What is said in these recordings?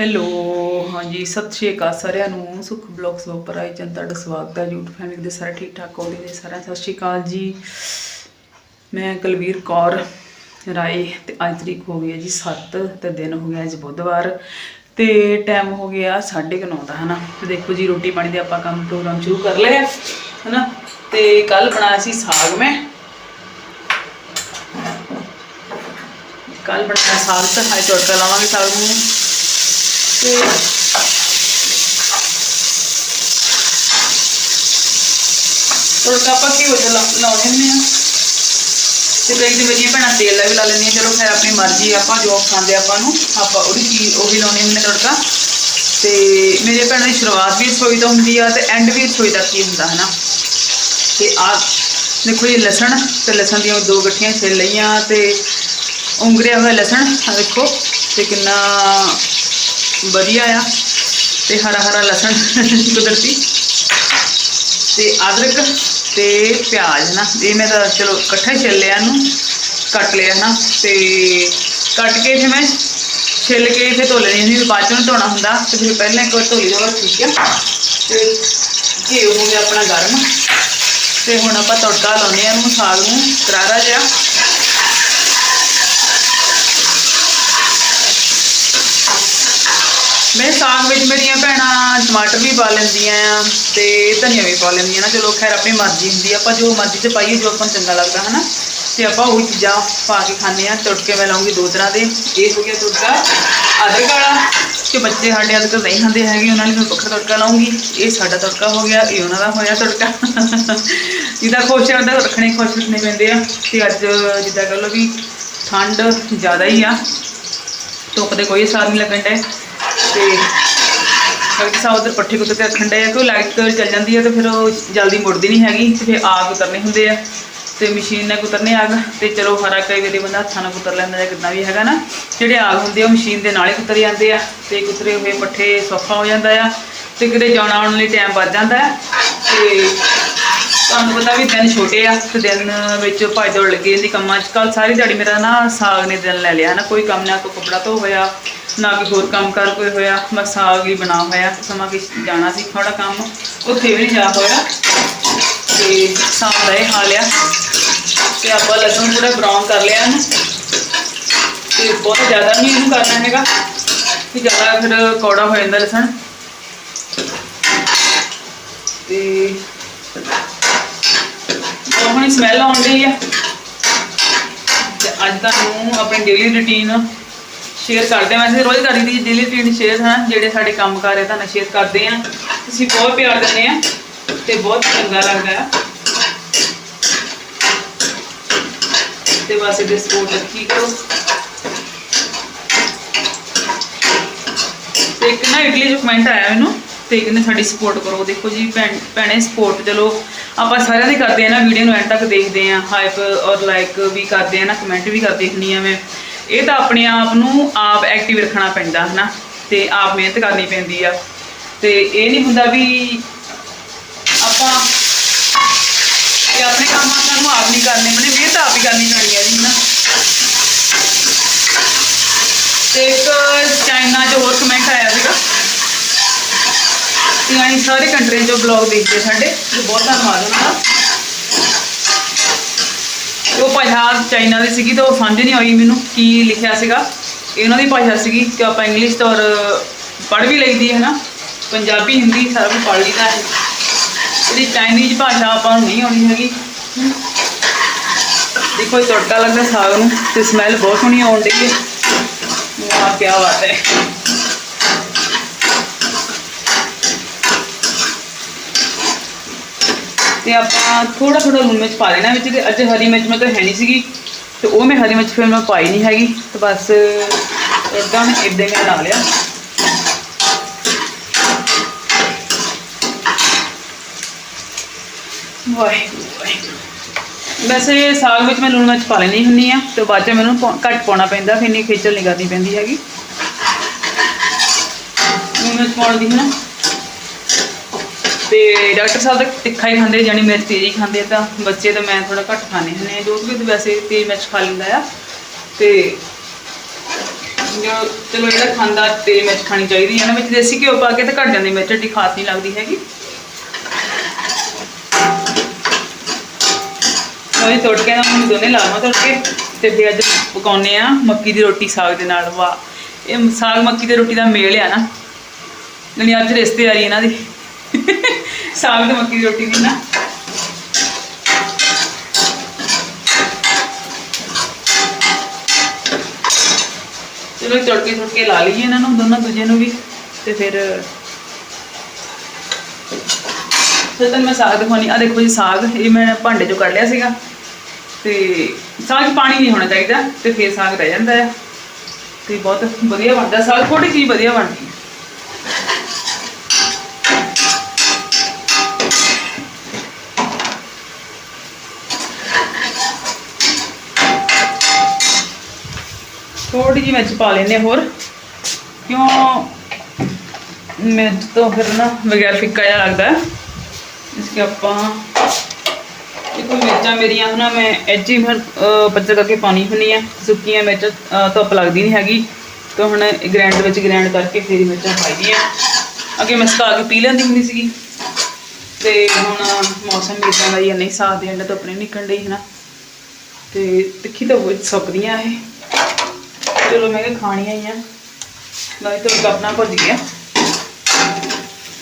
Hello ਹਾਂਜੀ, ਸਤਿ ਸ਼੍ਰੀ ਅਕਾਲ ਸਾਰਿਆਂ ਨੂੰ। ਸੁਖ ਬਲੌਗਸ ਉੱਪਰ ਆਈ ਜਨ, ਤੁਹਾਡਾ ਸਵਾਗਤ ਹੈ। YouTube ਫੈਮਿਲੀ ਦੇ ਸਾਰੇ ਠੀਕ ਠਾਕ ਹੋਵੇ ਜੀ ਸਾਰਿਆਂ ਸਤਿ ਸ਼੍ਰੀ ਅਕਾਲ ਜੀ। ਮੈਂ ਕੁਲਵੀਰ ਕੌਰ ਰਾਏ, ਤੇ ਅੱਜ ਤਰੀਕ ਹੋ ਗਈ ਹੈ ਜੀ 7 ਤੇ ਦਿਨ ਹੋ ਗਿਆ ਅੱਜ ਬੁੱਧਵਾਰ, ਤੇ ਟਾਈਮ ਹੋ ਗਿਆ 9:30 ਦਾ, ਹਨਾ? ਤੇ ਦੇਖੋ ਜੀ, ਰੋਟੀ ਪਾਣੀ ਦੇ ਆਪਾਂ ਕੰਮ ਪ੍ਰੋਗਰਾਮ ਸ਼ੁਰੂ ਕਰ ਲਿਆ ਹਨਾ? ਤੇ ਕੱਲ ਬਣਾਇਆ ਸੀ ਸਾਗ ਮੈਂ। ਕੱਲ ਬਣਾਇਆ ਸਾਗ, ਤਾਂ ਹਾਈ ਤੜਕਾ ਲਾਵਾਂਗੇ ਸਾਗ ਨੂੰ। ਤੇ ਤੜਕਾ ਆਪਾਂ ਕੀ ਹੋ ਜਾ ਲਾਉਣੇ ਹੁੰਦੇ ਆ। ਤੇ ਕਈ ਤੇ ਮੇਰੀਆਂ ਭੈਣਾਂ ਤੇਲ ਦਾ ਵੀ ਲਾ ਲੈਂਦੀਆਂ। ਚਲੋ ਫਿਰ ਆਪਣੀ ਮਰਜ਼ੀ ਆਪਾਂ ਜੋ ਖਾਂਦੇ ਆਪਾਂ ਨੂੰ, ਆਪਾਂ ਉਹਦੀ ਚੀਜ਼, ਉਹ ਵੀ ਲਾਉਣੀ ਹੁੰਦੀ ਤੜਕਾ। ਤੇ ਮੇਰੇ ਭੈਣਾਂ ਦੀ ਸ਼ੁਰੂਆਤ ਵੀ ਰਸੋਈ ਤੋਂ ਹੁੰਦੀ ਆ ਤੇ ਐਂਡ ਵੀ ਰਸੋਈ ਤੱਕ ਹੀ ਹੁੰਦਾ, ਹਨਾ। ਤੇ ਆ, ਦੇਖੋ ਇਹ ਲਸਣ ਤੇ ਲਸਣ ਦੀਆਂ ਦੋ ਗੱਠੀਆਂ ਛਿੱਲ ਲਈਆਂ ਤੇ ਉਂਗਰਿਆ ਹੋਇਆ ਲਸਣ ਆ ਦੇਖੋ, ਤੇ ਕਿੰਨਾ ਵਧੀਆ ਆ ਤੇ ਹਰਾ ਹਰਾ ਲਸਣ ਕੁਦਰਤੀ ਤੇ ਅਦਰਕ ਤੇ ਪਿਆਜ਼ ਨਾ, ਇਹ ਮੈਂ ਤਾਂ ਚਲੋ ਇਕੱਠਾ ਹੀ ਛਿੱਲ ਲਿਆ ਇਹਨੂੰ, ਕੱਟ ਲਿਆ ਨਾ ਤੇ ਕੱਟ ਕੇ ਫਿਰ ਮੈਂ ਛਿੱਲ ਕੇ ਫਿਰ ਧੋ ਲੈਣੀ ਹੁੰਦੀ ਬਾਅਦ ਚੋਂ ਧੋਣਾ ਹੁੰਦਾ ਤੇ ਫਿਰ ਪਹਿਲਾਂ ਇੱਕ ਵਾਰ ਧੋ ਲਈ ਜਾਵਾ ਠੀਕ ਆ। ਤੇ ਘੀ ਹੋ ਗਿਆ ਆਪਣਾ ਗਰਮ ਤੇ ਹੁਣ ਆਪਾਂ ਤੜਕਾ ਲਾਉਂਦੇ ਆ ਇਹਨੂੰ ਸਾਗ ਨੂੰ ਕਰਾਰਾ ਜਿਹਾ। ਮੈਂ ਸਾਗ ਵਿੱਚ ਮੇਰੀਆਂ ਭੈਣਾਂ ਟਮਾਟਰ ਵੀ ਪਾ ਲੈਂਦੀਆਂ ਆ ਤੇ ਧਨੀਆ ਵੀ ਪਾ ਲੈਂਦੀਆਂ ਨਾ, ਚਲੋ ਖੈਰ ਆਪਣੀ ਮਰਜ਼ੀ ਹੁੰਦੀ ਆ, ਆਪਾਂ ਜੋ ਮਰਜ਼ੀ ਚ ਪਾਈਏ, ਜੋ ਆਪਾਂ ਨੂੰ ਚੰਗਾ ਲੱਗਦਾ, ਹਨਾ? ਤੇ ਆਪਾਂ ਉਹੀ ਚੀਜ਼ਾਂ ਪਾ ਕੇ ਖਾਂਦੇ ਆ, ਤੜਕੇ ਮੈਂ ਲਾਉਂਗੀ ਦੋ ਤਰ੍ਹਾਂ ਦੇ, ਇਹ ਹੋ ਗਿਆ ਤੁਰਕਾ ਅਦਰਕ ਵਾਲਾ, ਕਿ ਬੱਚੇ ਸਾਡੇ ਅਦਰਕ ਨਹੀਂ ਖਾਂਦੇ ਹੈਗੇ, ਉਹਨਾਂ ਲਈ ਮੈਂ ਵੱਖਰਾ ਤੜਕਾ ਲਾਉਂਗੀ, ਇਹ ਸਾਡਾ ਤੜਕਾ ਹੋ ਗਿਆ, ਇਹ ਉਹਨਾਂ ਦਾ ਹੋਇਆ ਤੜਕਾ। ਜਿਹਦਾ ਖੁਸ਼ ਹੈ ਉਹਦਾ ਰੱਖਣੇ ਖੁਸ਼ ਰੱਖਣੇ ਪੈਂਦੇ ਆ, ਤੇ ਅੱਜ ਜਿੱਦਾਂ ਕਹ ਲਓ ਵੀ ਠੰਡ ਜ਼ਿਆਦਾ ਹੀ ਆ, ਧੁੱਪ ਦੇ ਕੋਈ ਅਸਰ ਨਹੀਂ ਲੱਗਣ ਡੇ ਤੇ ਡਾਕਟਰ ਉਧਰ ਪੱਠੇ ਕੁੱਟ ਕੇ ਰੱਖਣ ਡਏ ਆ ਕਿ ਲਾਈਟ ਚੱਲ ਜਾਂਦੀ ਹੈ ਤੇ ਫਿਰ ਉਹ ਜਲਦੀ ਮੁੜਦੀ ਨਹੀਂ ਹੈਗੀ ਤੇ ਫਿਰ ਆਗ ਉਤਰਨੇ ਹੁੰਦੇ ਆ। ਤੇ ਮਸ਼ੀਨ ਨਾਲ ਕੁਤਰਨੇ ਆਗ ਤੇ ਚਲੋ ਹਰਾ ਕਈ ਵਾਰੀ ਬੰਦਾ ਹੱਥਾਂ ਨਾਲ ਕੁਤਰ ਲੈਂਦਾ ਜਾਂ ਕਿੱਦਾਂ ਵੀ ਹੈਗਾ ਨਾ, ਜਿਹੜੇ ਆਗ ਹੁੰਦੇ ਆ ਉਹ ਮਸ਼ੀਨ ਦੇ ਨਾਲ ਹੀ ਕੁਤਰ ਜਾਂਦੇ ਆ ਤੇ ਕੁਤਰੇ ਹੋਏ ਪੱਠੇ ਸੌਖਾ ਹੋ ਜਾਂਦਾ ਆ ਤੇ ਕਿਤੇ ਜਾਣਾ ਆਉਣ ਲਈ ਟਾਈਮ ਵੱਧ ਜਾਂਦਾ ਆ। ਤੇ ਤੁਹਾਨੂੰ ਪਤਾ ਵੀ ਦਿਨ ਛੋਟੇ ਆ ਤੇ ਦਿਨ ਵਿੱਚ ਭਾਈ ਦੌੜ ਲੱਗੇ ਜਾਂਦੀ ਕੰਮਾਂ 'ਚ। ਕੱਲ ਸਾਰੀ ਦਿਹਾੜੀ ਮੇਰਾ ਨਾ ਸਾਗ ਨੇ ਦਿਨ ਲੈ ਲਿਆ ਨਾ, ਕੋਈ ਕੰਮ ਨਾ, ਕੋਈ ਕੱਪੜਾ ਧੋ ਹੋਇਆ। ਨਾ ਕੋਈ ਹੋਰ ਕੰਮ ਕਰ ਕੋਈ ਹੋਇਆ, ਬਸ ਸਾਗ ਹੀ ਬਣਾ ਹੋਇਆ, ਸਮਾਂ ਕਿ ਜਾਣਾ ਸੀ ਥੋੜਾ ਕੰਮ। ਉੱਥੇ ਵੀ ਨਹੀਂ ਜਾ ਹੋਇਆ। ਤੇ ਸਾਗ ਦਾ ਇਹ ਹਾਲ ਆ ਤੇ ਆਪਾਂ ਲਸਣ ਥੋੜਾ ਬਰਾਊਨ ਕਰ ਲਿਆ ਇਹਨੂੰ ਤੇ ਬਹੁਤ ਜ਼ਿਆਦਾ ਨਹੀਂ ਇਹਨੂੰ ਕਰਨਾ ਹੈਗਾ, ਕਿ ਜ਼ਿਆਦਾ ਫਿਰ ਕੌੜਾ ਹੋ ਜਾਂਦਾ ਲਸਣ। ਤੇ ਬਹੁਤ ਸੋਹਣੀ ਸਮੈਲ ਆਉਂਦੀ ਆ। ਤੇ ਅੱਜ ਤੁਹਾਨੂੰ ਆਪਣੀ ਡੇਲੀ ਰੁਟੀਨ ਸ਼ੇਅਰ ਕਰਦੇ ਹਾਂ। ਵੈਸੇ ਰੋਜ਼ ਕਰੀ ਦੀ ਡੇਲੀ ਰੁਟੀਨ ਸ਼ੇਅਰ ਹਾਂ ਜਿਹੜੇ ਸਾਡੇ ਕੰਮ ਕਰ ਰਹੇ ਤੁਹਾਨੂੰ ਸ਼ੇਅਰ ਕਰਦੇ ਆ ਤੁਸੀਂ ਬਹੁਤ ਪਿਆਰ ਦਿੰਦੇ ਆ ਤੇ ਬਹੁਤ ਚੰਗਾ ਲੱਗਦਾ ਆ ਤੇ ਬਸ ਇਹਦੇ ਸਪੋਰਟ ਰੱਖੀ ਕਰੋ। ਤੇ ਇੱਕ ਨਾ ਇਟਲੀ ਚ ਕਮੈਂਟ ਆਇਆ ਮੈਨੂੰ, ਤੇ ਕਹਿੰਦੇ ਸਾਡੀ ਸਪੋਰਟ ਕਰੋ। ਦੇਖੋ ਜੀ, ਭੈਣੇ ਸਪੋਰਟ ਚਲੋ ਆਪਾਂ ਸਾਰਿਆਂ ਦੀ ਕਰਦੇ ਆ ਨਾ ਵੀਡੀਓ ਨੂੰ ਐਂਡ ਤੱਕ ਦੇਖਦੇ ਆ ਹਾਈਪ ਔਰ ਲਾਈਕ ਵੀ ਕਰਦੇ ਆ ਨਾ ਕਮੈਂਟ ਵੀ ਕਰਦੇ ਹੁੰਨੀ ਆ ਮੈਂ। ਇਹ ਤਾਂ ਆਪਣੇ ਆਪ ਨੂੰ ਆਪ ਐਕਟਿਵ ਰੱਖਣਾ ਪੈਂਦਾ, ਹਨਾ? ਤੇ ਆਪ ਮਿਹਨਤ ਕਰਨੀ ਪੈਂਦੀ ਆ। ਤੇ ਇਹ ਨਹੀਂ ਹੁੰਦਾ ਵੀ ਆਪਾਂ ਇਹ ਆਪਣੇ ਕੰਮ ਸਾਨੂੰ ਆਪ ਨਹੀਂ ਕਰਨੇ ਪੈਣੇ ਮਿਹਨਤ ਆਪ ਹੀ ਕਰਨੀ ਪੈਣੀ ਹੈ ਜੀ, ਹਨਾ? ਤੇ ਇੱਕ ਚਾਈਨਾ 'ਚ ਹੋਰ ਕਮੈਂਟ ਆਇਆ ਸੀਗਾ। ਕਿ ਅਸੀਂ ਸਾਰੇ ਕੰਟਰੀਆਂ 'ਚੋਂ ਬਲੌਗ ਦੇਖਦੇ ਸਾਡੇ ਬਹੁਤ ਧੰਨਵਾਦ ਉਹਨਾਂ ਦਾ ਤੇ ਉਹ ਭਾਸ਼ਾ ਚਾਈਨਾ ਦੀ ਸੀਗੀ ਤਾਂ ਉਹ ਸਮਝ ਨਹੀਂ ਆਈ ਮੈਨੂੰ ਕੀ ਲਿਖਿਆ ਸੀਗਾ। ਇਹ ਉਹਨਾਂ ਦੀ ਭਾਸ਼ਾ ਸੀਗੀ ਕਿ ਆਪਾਂ ਇੰਗਲਿਸ਼ ਤਾਂ ਔਰ ਪੜ੍ਹ ਵੀ ਲਈਦੀ ਹੈ ਨਾ। ਪੰਜਾਬੀ, ਹਿੰਦੀ ਸਾਰਾ ਕੁਝ ਪੜ੍ਹ ਲਈਦਾ ਹੈ। ਜਿਹੜੀ ਚਾਈਨੀਜ਼ ਭਾਸ਼ਾ ਆਪਾਂ ਨੂੰ ਨਹੀਂ ਆਉਣੀ ਹੈਗੀ। ਦੇਖੋ ਤੜਕਾ ਲੱਗਦਾ ਸਾਗ ਨੂੰ ਤੇ ਸਮੈਲ ਬਹੁਤ ਸੋਹਣੀ ਆਉਣ ਡਈ ਹੈ। ਵਾਹ ਕੀ ਬਾਤ ਹੈ। ਤੇ ਆਪਾਂ ਥੋੜਾ ਥੋੜਾ ਲੂਣ ਮਿਰਚ ਪਾ ਲੈਣਾ ਵਿੱਚ ਤੇ ਅੱਜ ਹਰੀ ਮਿਰਚ ਮੈਂ ਤਾਂ ਹੈ ਨਹੀਂ ਸੀਗੀ ਤੇ ਉਹ ਮੈਂ ਹਰੀ ਮਿਰਚ ਫਿਰ ਮੈਂ ਪਾਈ ਨਹੀਂ ਹੈਗੀ ਤੇ ਬਸ ਇਦਾਂ ਇਦਾਂ ਮੈਂ ਲਾ ਲਿਆ। ਵਾਹਿਗੁਰੂ। ਵਾਹਿਗੁਰੂ ਵੈਸੇ ਸਾਗ ਵਿੱਚ ਮੈਂ ਲੂਣ ਮਿਰਚ ਪਾ ਲੈਣੀ ਹੁੰਦੀ ਆ ਤੇ ਬਾਅਦ ਚ ਮੈਨੂੰ ਘੱਟ ਪਾਉਣਾ ਪੈਂਦਾ, ਫਿਰ ਨਹੀਂ ਖੇਚਲ ਨਹੀਂ ਕਰਨੀ ਪੈਂਦੀ ਹੈਗੀ। ਲੂਣ ਮਿਰਚ ਪਾਉਣ ਦੀ ਹੈ ਨਾ ਤੇ ਡਾਕਟਰ ਸਾਹਿਬ ਤਾਂ ਤਿੱਖਾ ਹੀ ਖਾਂਦੇ ਜਾਨੀ ਮਿਰਚ ਤੇਜ਼ ਹੀ ਖਾਂਦੇ ਤਾਂ ਬੱਚੇ ਤਾਂ ਮੈਂ ਥੋੜਾ ਘੱਟ ਖਾਣੇ ਹੁੰਦੇ ਜੋ ਵੀ ਤਾਂ ਵੈਸੇ ਤੇਜ਼ ਮਿਰਚ ਖਾ ਲੈਂਦਾ ਆ। ਤੇ ਜੋ ਚਲੋ ਜਿਹੜਾ ਖਾਂਦਾ ਤੇ ਮਿਰਚ ਖਾਣੀ ਚਾਹੀਦੀ ਹੈ ਨਾ ਵਿੱਚ ਦੇਸੀ ਘਿਓ ਪਾ ਕੇ ਤੇ ਘੱਟ ਜਾਂਦੀ, ਮਿਰਚ ਏਡੀ ਖਾਸ ਨਹੀਂ ਲੱਗਦੀ ਹੈਗੀ। ਉਹੀ ਤੜਕੇ ਨਾਲ ਹੁਣ ਦੋਨੇ ਲਾਵਾਂ ਤੜਕੇ ਤੇ ਫਿਰ ਅੱਜ ਪਕਾਉਨੇ ਆ ਮੱਕੀ ਦੀ ਰੋਟੀ ਸਾਗ ਦੇ ਨਾਲ। ਵਾਹ, ਇਹ ਸਾਗ ਮੱਕੀ ਦੀ ਰੋਟੀ ਦਾ ਮੇਲ ਆ ਨਾ। ਨਹੀਂ ਅੱਜ ਰਿਸ਼ਤੇਦਾਰੀ ਇਹਨਾਂ ਦੀ। ਸਾਗ ਤੇ ਮੱਕੀ ਦੀ ਰੋਟੀ ਦੀ ਨਾ। ਚਲੋ ਤੜਕੇ ਤੜਕੇ ਲਾ ਲਈਏ ਇਹਨਾਂ ਨੂੰ, ਦੋਨਾਂ ਦੂਜੇ ਨੂੰ ਵੀ, ਤੇ ਫਿਰ ਫਿਰ ਤਾਂ ਮੈਂ ਸਾਗ ਦਿਖਾਉਣੀ। ਆ ਦੇਖੋ ਜੀ ਸਾਗ, ਇਹ ਮੈਂ ਭਾਂਡੇ ਚੋਂ ਕੱਢ ਲਿਆ ਸੀਗਾ। ਤੇ ਸਾਗ 'ਚ ਪਾਣੀ ਨਹੀਂ ਹੋਣਾ ਚਾਹੀਦਾ, ਤੇ ਫਿਰ ਸਾਗ ਰਹਿ ਜਾਂਦਾ ਹੈ ਤੇ ਬਹੁਤ ਵਧੀਆ ਬਣਦਾ ਸਾਗ ਥੋੜੀ ਚੀਜ਼ ਵਧੀਆ ਬਣਦੀ ਹੈ ਥੋੜੀ ਜਿਹੀ ਮਿਰਚ ਪਾ ਲੈਨੇ ਹੋਰ। ਕਿਉਂ? ਮਿਰਚ ਤੋਂ ਫਿਰ ਨਾ ਵਗੈਰ ਫਿੱਕਾ ਜਿਹਾ ਲੱਗਦਾ। ਇਸ ਕੇ ਆਪਾਂ ਇਹ ਕੋਈ ਮਿਰਚਾਂ ਮੇਰੀਆਂ ਹਨਾ ਮੈਂ ਐਜ ਹੀ ਫਿਰ ਬੱਚਾ ਕਰਕੇ ਪਾਣੀ ਹੁੰਨੀ ਆ। ਸੁੱਕੀਆਂ ਮਿਰਚਾਂ ਧੁੱਪ ਲੱਗਦੀ ਨਹੀਂ ਹੈਗੀ। ਤਾਂ ਹੁਣ ਗ੍ਰਾਈਂਡ ਵਿੱਚ ਗ੍ਰਾਈਂਡ ਕਰਕੇ ਫਿਰ ਮਿਰਚਾਂ ਪਾਈ ਦੀਆਂ। ਅੱਗੇ ਮੈਂ ਸੁਕਾ ਕੇ ਪੀ ਲੈਂਦੀ ਹੁੰਦੀ ਸੀਗੀ। ਤੇ ਹੁਣ ਮੌਸਮ ਵੀ ਇਦਾਂ ਦਾ ਹੀ ਨਹੀਂ ਸਾਥ ਦੇਣ ਧੁੱਪ ਨਹੀਂ ਨਿਕਲਣ ਡਈ, ਹਨਾ। ਤੇ ਤਿੱਖੀ ਤਾਂ ਬਹੁਤ ਸੁੱਕਦੀਆਂ ਇਹ। ਚਲੋ ਮੈਂ ਕਿਹਾ ਖਾਣੀਆਂ ਹੀ ਆ। ਨਹੀਂ ਤਾਂ ਆਪਣਾ ਭੁੱਜ ਗਿਆ।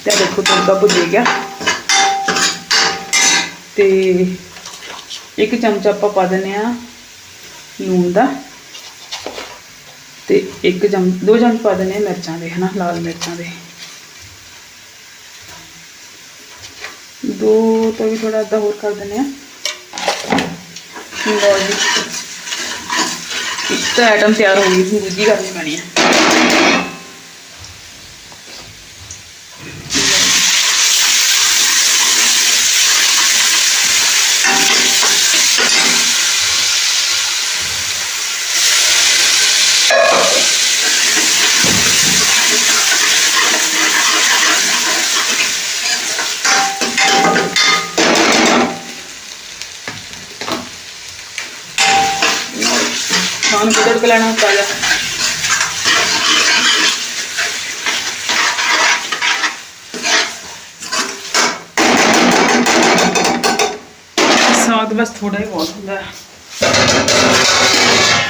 ਤੇ ਦੇਖੋ ਤੜਕਾ ਭੁੱਜ ਗਿਆ। ਤੇ ਇੱਕ ਚਮਚਾ ਆਪਾਂ ਪਾ ਦਿੰਨੇ ਆ ਲੂਣ ਦਾ। ਤੇ ਇੱਕ ਚਮ, ਦੋ ਚਮਚ ਪਾ ਦਿੰਨੇ ਆ ਮਿਰਚਾਂ ਦੇ, ਹਨਾ, ਲਾਲ ਮਿਰਚਾਂ ਦੇ। ਦੋ ਤੋਂ ਵੀ ਥੋੜਾ ਅੱਧਾ ਹੋਰ ਕਰ ਦਿੰਨੇ ਆ ਲਓ ਜੀ। ਇੱਕ ਤਾਂ ਆਈਟਮ ਤਿਆਰ ਹੋ ਗਈ ਦੂਜੀ ਕਰਨੀ ਪੈਣੀ ਹੈ ਖਾਣ ਨੂੰ ਤੜਕ ਲੈਣਾ ਤਾਜ਼ਾ। ਸਾਗ ਬਸ ਥੋੜਾ ਹੀ ਬਹੁਤ ਹੁੰਦਾ।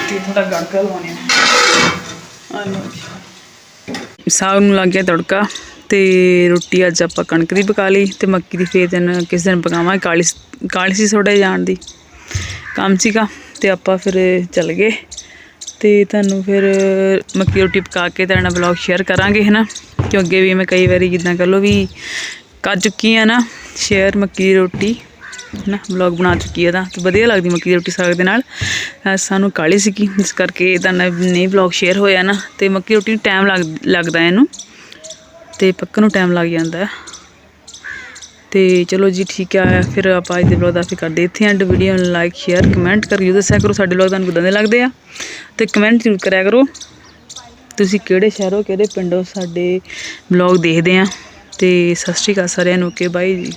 ਤੇ ਥੋੜਾ ਗੜਕਾ ਲਵਾਉਣੇ ਆ ਸਾਗ ਨੂੰ ਲੱਗ ਗਿਆ ਤੜਕਾ ਤੇ ਰੋਟੀ ਅੱਜ ਆਪਾਂ ਕਣਕ ਦੀ ਪਕਾ ਲਈ ਤੇ ਮੱਕੀ ਦੀ ਫੇਰ ਦਿਨ ਕਿਸ ਦਿਨ ਪਕਾਵਾਂਗੇ। ਕਾਲੀ ਕਾਲੀ ਸੀ ਥੋੜਾ ਜਾਣ ਦੀ। ਕੰਮ ਸੀਗਾ। ਤੇ ਆਪਾਂ ਫਿਰ ਚੱਲ ਗਏ। ਤੇ ਤੁਹਾਨੂੰ ਫਿਰ ਮੱਕੀ ਰੋਟੀ ਪਕਾ ਕੇ ਤੁਹਾਡੇ ਨਾਲ ਵਲੌਗ ਸ਼ੇਅਰ ਕਰਾਂਗੇ, ਹਨਾ? ਕਿਉਂ ਅੱਗੇ ਵੀ ਮੈਂ ਕਈ ਵਾਰੀ ਜਿੱਦਾਂ ਕਰ ਲਓ ਵੀ ਕਰ ਚੁੱਕੀ ਆ ਨਾ ਸ਼ੇਅਰ ਮੱਕੀ ਦੀ ਰੋਟੀ ਨਾ ਵਲੌਗ ਬਣਾ ਚੁੱਕੀ ਆ ਤਾਂ, ਤੇ ਵਧੀਆ ਲੱਗਦੀ ਮੱਕੀ ਦੀ ਰੋਟੀ ਸਾਗ ਦੇ ਨਾਲ। ਸਾਨੂੰ ਕਾਲੀ ਸੀਗੀ, ਇਸ ਕਰਕੇ ਤਾਂ ਨਹੀਂ ਵਲੌਗ ਸ਼ੇਅਰ ਹੋਇਆ ਨਾ, ਤੇ ਮੱਕੀ ਰੋਟੀ ਨੂੰ ਟਾਈਮ ਲੱਗ, ਲੱਗਦਾ ਇਹਨੂੰ, ਤੇ ਪੱਕਣ ਨੂੰ ਟਾਈਮ ਲੱਗ ਜਾਂਦਾ। ਤੇ ਚਲੋ ਜੀ ਠੀਕ ਆ, ਫਿਰ ਆਪਾਂ ਅੱਜ ਦੇ ਵਲੌਗ ਦਾ ਫਿਰ ਕਰਦੇ ਇੱਥੇ ਐਂਡ ਵੀਡੀਓ ਨੂੰ ਲਾਈਕ ਸ਼ੇਅਰ ਕਮੈਂਟ ਕਰਕੇ ਦੱਸਿਆ ਕਰੋ ਸਾਡੇ ਵਲੌਗ ਤੁਹਾਨੂੰ ਕਿਦਾਂ ਦੇ ਲੱਗਦੇ ਆ। ਤੇ ਕਮੈਂਟ ਜ਼ਰੂਰ ਕਰਿਆ ਕਰੋ। ਤੁਸੀਂ ਕਿਹੜੇ ਸ਼ਹਿਰੋਂ ਕਿਹੜੇ ਪਿੰਡੋਂ ਸਾਡੇ ਵਲੌਗ ਦੇਖਦੇ ਆ। ਤੇ ਸਤਿ ਸ਼੍ਰੀ ਅਕਾਲ ਸਾਰਿਆਂ ਨੂੰ ਓਕੇ ਬਾਈ ਜੀ।